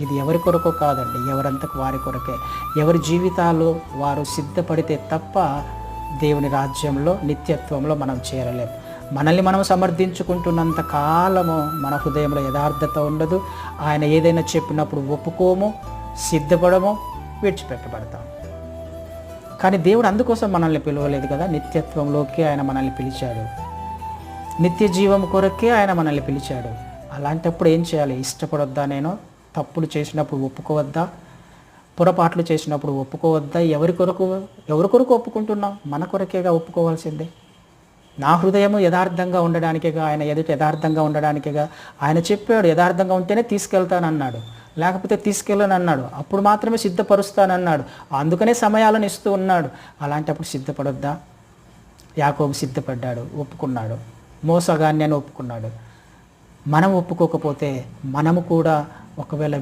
ఇది ఎవరి కొరకు కాదండి ఎవరంతకు వారి కొరకే. ఎవరి జీవితాలు వారు సిద్ధపడితే తప్ప దేవుని రాజ్యంలో నిత్యత్వంలో మనం చేరలేం. మనల్ని మనం సమర్థించుకుంటున్నంత కాలము మన హృదయంలో యథార్థత ఉండదు. ఆయన ఏదైనా చెప్పినప్పుడు ఒప్పుకోము సిద్ధపడము విడిచిపెట్టబడతాం. కానీ దేవుడు అందుకోసం మనల్ని పిలవలేదు కదా నిత్యత్వంలోకి ఆయన మనల్ని పిలిచాడు. నిత్య జీవం కొరకే ఆయన మనల్ని పిలిచాడు. అలాంటప్పుడు ఏం చేయాలి? ఇష్టపడొద్దా నేను? తప్పులు చేసినప్పుడు ఒప్పుకోవద్దా? పొరపాట్లు చేసినప్పుడు ఒప్పుకోవద్దా? ఎవరి కొరకు ఎవరి కొరకు ఒప్పుకుంటున్నాం? మన కొరకేగా ఒప్పుకోవాల్సిందే. నా హృదయము యథార్థంగా ఉండడానికేగా ఆయన ఎదుట యథార్థంగా ఉండడానికేగా ఆయన చెప్పాడు యథార్థంగా ఉంటేనే తీసుకెళ్తానన్నాడు. లేకపోతే తీసుకెళ్ళను అన్నాడు అప్పుడు మాత్రమే సిద్ధపరుస్తానన్నాడు. అందుకనే సమయాలను ఇస్తూ ఉన్నాడు. అలాంటప్పుడు సిద్ధపడొద్దా? యాకోబు సిద్ధపడ్డాడు ఒప్పుకున్నాడు. మోసగాన్ని అని ఒప్పుకున్నాడు. మనం ఒప్పుకోకపోతే మనము కూడా ఒకవేళ